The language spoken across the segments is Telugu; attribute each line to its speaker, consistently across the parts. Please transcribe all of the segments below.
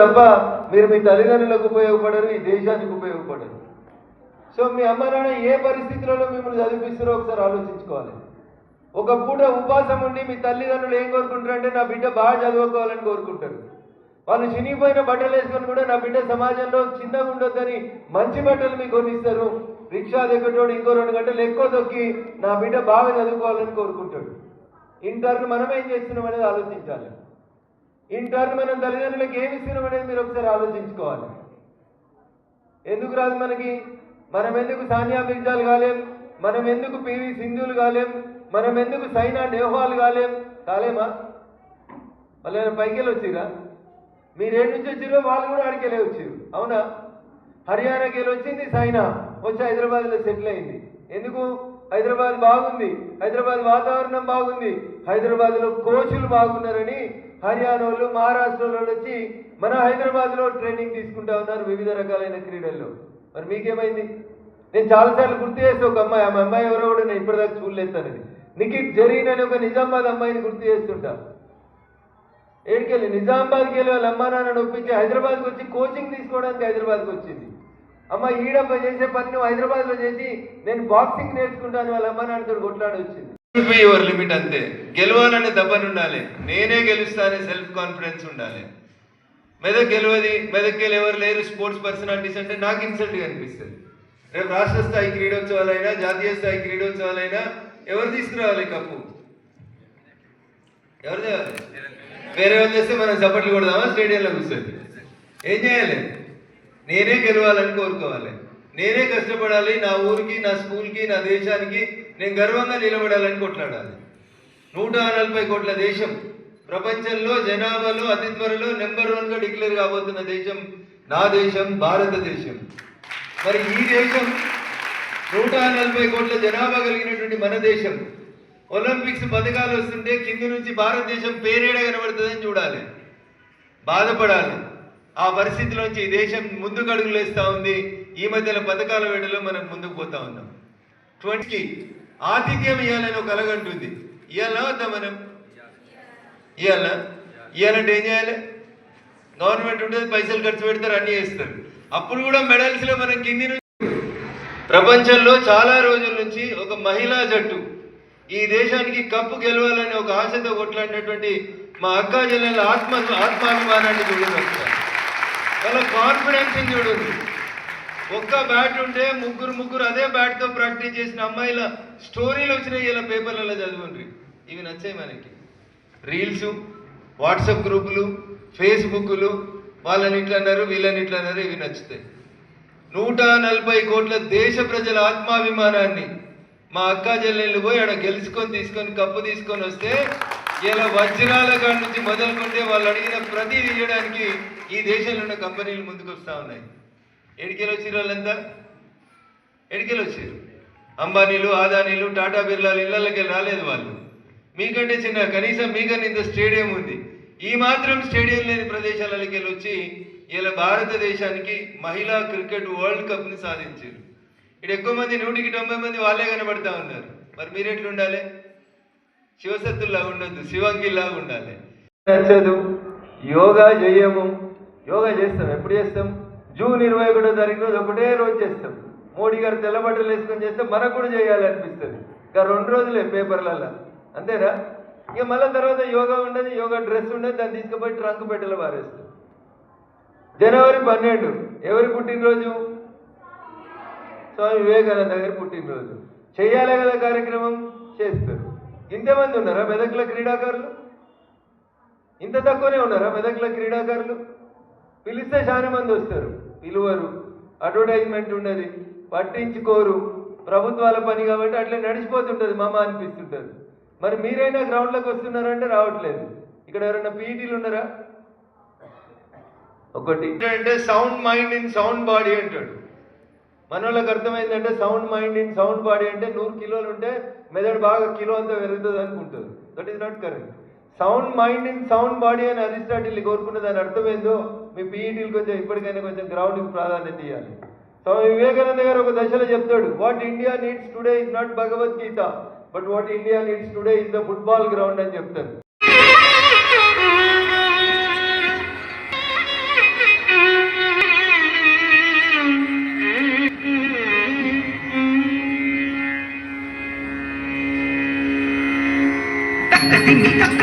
Speaker 1: తప్ప మీరు మీ తల్లిదండ్రులకు ఉపయోగపడరు ఈ దేశానికి ఉపయోగపడరు. సో మీ అమ్మ నాన్న ఏ పరిస్థితులలో మిమ్మల్ని చదివిస్తారో ఒకసారి ఆలోచించుకోవాలి. ఒక పూట ఉపాసం ఉండి మీ తల్లిదండ్రులు ఏం కోరుకుంటారంటే నా బిడ్డ బాగా చదువుకోవాలని కోరుకుంటారు. వాళ్ళు చినిగిపోయిన బట్టలు వేసుకొని కూడా నా బిడ్డ సమాజంలో చిన్నగా ఉండొద్దని మంచి బట్టలు మీకు కొనిస్తారు. రిక్షా దిగ్గటోడు ఇంకో రెండు గంటలు ఎక్కువ తొక్కి నా బిడ్డ బాగా చదువుకోవాలని కోరుకుంటాడు. ఇంటర్ను మనం ఏం చేస్తున్నాం అనేది ఆలోచించాలి. ఇంటర్ను మనం తల్లిదండ్రులకు ఏమి ఇస్తున్నాం అనేది మీరు ఒకసారి ఆలోచించుకోవాలి. ఎందుకు రాదు మనకి? మనం ఎందుకు సానియా మిర్జాలు కాలేం? మనం ఎందుకు పివి సింధులు కాలేం? మనం ఎందుకు సైనా నెహ్వాల్ కాలేం? కాలేమా? వాళ్ళు పైకి వెళ్ళి వచ్చిరా మీరు ఏడు నుంచి వచ్చిరో వాళ్ళు కూడా ఆడికి వెళ్ళి వచ్చారు అవునా? హర్యానాకి వెళ్ళి వచ్చింది సైనా. వచ్చి హైదరాబాద్లో సెటిల్ అయింది. ఎందుకు? హైదరాబాద్ బాగుంది. హైదరాబాద్ వాతావరణం బాగుంది. హైదరాబాద్లో కోచ్లు బాగున్నారని హర్యానా వాళ్ళు మహారాష్ట్ర వాళ్ళు వచ్చి మన హైదరాబాద్లో ట్రైనింగ్ తీసుకుంటా ఉన్నారు వివిధ రకాలైన క్రీడల్లో. మరి మీకేమైంది? నేను చాలాసార్లు గుర్తు చేస్తే ఒక అమ్మాయి ఆమె అమ్మాయి ఎవరో కూడా నేను ఇప్పటిదాకా చూడలేస్తానని నిఖిత్ జరీన్ అనే ఒక నిజామాబాద్ అమ్మాయిని గుర్తు చేస్తుంటా. ఏడికెళ్ళి నిజామాబాద్కి వెళ్ళి వాళ్ళ అమ్మా నాన్నని ఒప్పించి హైదరాబాద్కి వచ్చి కోచింగ్ తీసుకోవడానికి హైదరాబాద్కి వచ్చింది. అమ్మ ఈడప్ప చేసే పని నువ్వు హైదరాబాద్లో చేసి నేను బాక్సింగ్ నేర్చుకుంటాను వాళ్ళ అమ్మా నాన్నతో కొట్లాడి వచ్చింది యువర్ లిమిట్ అంతే. గెలవాలనే దబ్బని ఉండాలి నేనే గెలుస్తానే సెల్ఫ్ కాన్ఫిడెన్స్ ఉండాలి. మెదక్ గెలవది మెదక్కి ఎవరు లేరు స్పోర్ట్స్ పర్సనాలిటీస్ అంటే నాకు ఇన్సల్ట్గా అనిపిస్తుంది. రేపు రాష్ట్ర స్థాయి క్రీడోత్సవాలైనా జాతీయ స్థాయి క్రీడోత్సవాలైనా ఎవరు తీసుకురావాలి కప్పు? ఎవరు చేయాలి వేరే వాళ్ళు చేస్తే మనం చప్పట్లు కొడదామా? స్టేడియంలో కూర్చొని. ఏం చేయాలి? నేనే గెలవాలని కోరుకోవాలి. నేనే కష్టపడాలి నా ఊరికి నా స్కూల్కి నా దేశానికి నేను గర్వంగా నిలబడాలని కొట్లాడాలి. నూట నలభై కోట్ల దేశం ప్రపంచంలో జనాభాలో అతి త్వరలో నెంబర్ వన్గా డిక్లేర్ కాబోతున్న దేశం నా దేశం భారతదేశం. మరి ఈ దేశం నూట నలభై కోట్ల జనాభా కలిగినటువంటి మన దేశం ఒలింపిక్స్ పథకాలు వస్తుంటే కింది నుంచి భారతదేశం పేరేడ కనబడుతుందని చూడాలి. బాధపడాలి. ఆ పరిస్థితిలోంచి ఈ దేశం ముందుకు అడుగులేస్తూ ఉంది. ఈ మధ్యలో పథకాల వేడలో మనం ముందుకు పోతా ఉన్నాం. ట్వంటీ ఆతిథ్యం ఇవ్వాలని ఒక అలగంటుంది ఇవ్వాలా వద్దా మనం? ఇవ్వాలా ఇవ్వాలంటే ఏం చేయాలి? గవర్నమెంట్ ఉంటుంది పైసలు ఖర్చు పెడతారు అన్నీ చేస్తారు. అప్పుడు కూడా మెడల్స్లో మనం కింది నుంచి ప్రపంచంలో చాలా రోజుల నుంచి ఒక మహిళా జట్టు ఈ దేశానికి కప్పు గెలవాలని ఒక ఆశతో కొట్లాడినటువంటి మా అక్క జిల్లాల ఆత్మ ఆత్మాభిమానాన్ని చూడండి వాళ్ళ కాన్ఫిడెన్స్ చూడండి. ఒక్క బ్యాట్ ఉంటే ముగ్గురు ముగ్గురు అదే బ్యాట్తో ప్రాక్టీస్ చేసిన అమ్మాయిల స్టోరీలు వచ్చినాయి ఇలా పేపర్లలో చదవండి ఇవి నచ్చాయి మనకి. రీల్స్ వాట్సాప్ గ్రూపులు ఫేస్బుక్లు వాళ్ళని ఇట్లా అన్నారు వీళ్ళని ఇట్లా అన్నారు ఇవి నచ్చుతాయి. నూట నలభై కోట్ల దేశ ప్రజల ఆత్మాభిమానాన్ని మా అక్క చెల్లెళ్ళు పోయి ఆడ గెలుచుకొని తీసుకొని కప్పు తీసుకొని వస్తే ఇలా వజ్రాల కాడి నుంచి మొదలుకుంటే వాళ్ళు అడిగిన ప్రతి తీయడానికి ఈ దేశంలో ఉన్న కంపెనీలు ముందుకు వస్తూ ఉన్నాయి. ఎడికెళ్ళి వచ్చిన వాళ్ళంతా? ఎడికెళ్ళి వచ్చారు అంబానీలు ఆదానీలు టాటా బిర్లాలు ఇళ్ళకి రాలేదు వాళ్ళు. మీకంటే చిన్న కనీసం మీకన్నా ఇంత స్టేడియం ఉంది. ఈ మాత్రం స్టేడియం లేని ప్రదేశాలకి వెళ్ళి వచ్చి ఇలా భారతదేశానికి మహిళా క్రికెట్ వరల్డ్ కప్ని సాధించారు. ఇక్కడ ఎక్కువ మంది నూటికి తొంభై మంది వాళ్ళే కనబడతా ఉన్నారు. మరి మీరెట్లు ఉండాలి శివసత్తుల్లా ఉండొద్దు శివంగిలా ఉండాలి. నచ్చదు. యోగా చేయము యోగా చేస్తాం. ఎప్పుడు చేస్తాం? జూన్ ఇరవై ఒకటో తారీఖు రోజు ఒకటే రోజు చేస్తాం. మోడీ గారు తెల్లబట్టలు వేసుకొని చేస్తే మనకు కూడా చేయాలనిపిస్తుంది ఇంకా రెండు రోజులే పేపర్లలో అంతేనా? ఇక మళ్ళీ తర్వాత యోగా ఉండదు యోగా డ్రెస్ ఉండదు దాన్ని తీసుకుపోయి ట్రంక్ పెట్టెలో పారేస్తాం జనవరి పన్నెండు ఎవరి పుట్టినరోజు? స్వామి వివేకానంద గారి పుట్టినరోజు. చేయాలి కదా కార్యక్రమం? చేస్తారు. ఇంతమంది ఉన్నారా మెదక్ల క్రీడాకారులు? ఇంత తక్కువనే ఉన్నారా మెదక్ల క్రీడాకారులు? పిలిస్తే చాలా మంది వస్తారు. పిలువరు. అడ్వర్టైజ్మెంట్ ఉండదు. పట్టించుకోరు. ప్రభుత్వాల పని కాబట్టి అట్లా నడిచిపోతుంటుంది మామ అనిపిస్తుంటుంది. మరి మీరైనా గ్రౌండ్లోకి వస్తున్నారంటే రావట్లేదు. ఇక్కడ ఎవరైనా పీఈటీలు ఉన్నారా? ఒకటి. అంటే sound mind in sound body అంటాడు. మన వాళ్ళకి అర్థమైందంటే sound mind in sound body అంటే నూరు కిలోలు ఉంటే మెదడు బాగా కిలో అంతా పెరుగుతుంది అనుకుంటుంది. That is not correct sound mind in sound body అని అరిస్టాటిల్ కోరుకున్న దాని అర్థమైందో మీ పీఈటీలు కొంచెం ఇప్పటికైనా కొంచెం గ్రౌండ్కి ప్రాధాన్యత ఇవ్వాలి స్వామి వివేకానంద గారు ఒక దశలో చెప్తాడు what India needs today is not Bhagavad Gita but what India needs today is the football ground అని చెప్తారు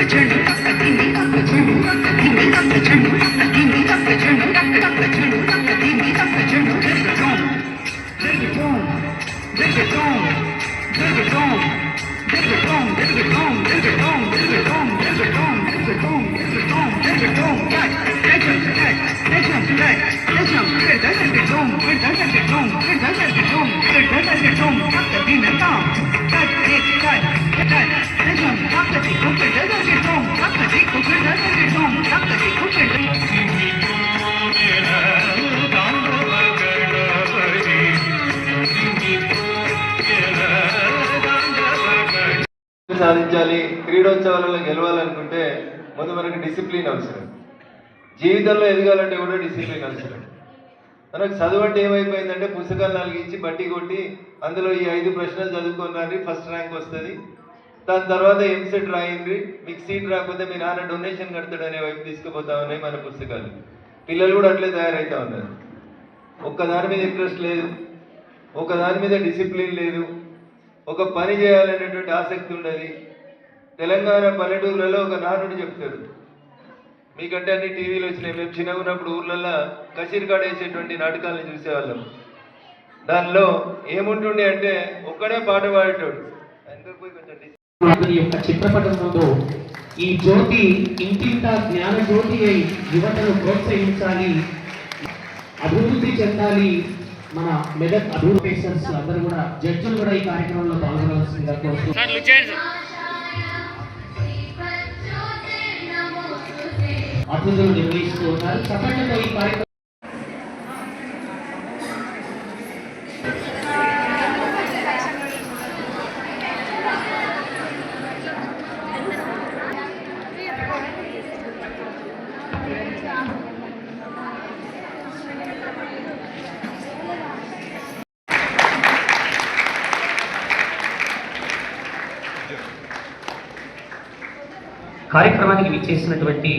Speaker 1: Thank. Get సాధించాలి క్రీడోత్సవాలలో గెలవాలనుకుంటే ముందు మనకి డిసిప్లిన్ అవసరం. జీవితంలో ఎదగాలంటే కూడా డిసిప్లిన్ అవసరం. మనకు చదువు అంటే ఏమైపోయిందంటే పుస్తకాలు నాలుగు ఇచ్చి బట్టి కొట్టి అందులో ఈ ఐదు ప్రశ్నలు చదువుకున్నారని ఫస్ట్ ర్యాంక్ వస్తుంది. దాని తర్వాత ఎంసెట్ రాయండి మీకు సీట్ రాకపోతే మీ నాన్న డొనేషన్ కడతాడు అనే వైపు తీసుకుపోతా ఉన్నాయి మన పుస్తకాలు. పిల్లలు కూడా అట్లే తయారవుతా ఉన్నారు. ఒక్క దాని మీద ఇంట్రెస్ట్ లేదు. ఒక దాని మీద డిసిప్లిన్ లేదు. ఒక పని చేయాలనేటువంటి ఆసక్తి ఉండదు. తెలంగాణ పల్లెటూర్లలో ఒక నానుడు చెప్తారు మీకంటే అన్ని టీవీలు వచ్చినాయి. మేము చిన్నగా ఉన్నప్పుడు ఊర్లలో కసిరికాడ వేసేటువంటి నాటకాలను చూసేవాళ్ళం. దానిలో ఏముంటుండే అంటే ఒక్కడే పాట పాడేటోడు. అందరూ
Speaker 2: యొక్క చిత్రపటం ముందు ఈ జ్యోతి ఇంటింత జ్ఞాన జ్యోతి అయి యువతను ప్రోత్సహించాలి అభివృద్ధి చెందాలి మన మెదక్ అభివృద్ధి పేషర్స్ అందరూ కూడా జడ్జిలు కూడా ఈ కార్యక్రమంలో పాల్గొనవలసిందిగా కోరుతున్నాను అతిథులు నిర్వహిస్తూ ఉన్నారు. చప్పట్లతో ఈ కార్యక్రమం కార్యక్రమానికి విచ్చేసినటువంటి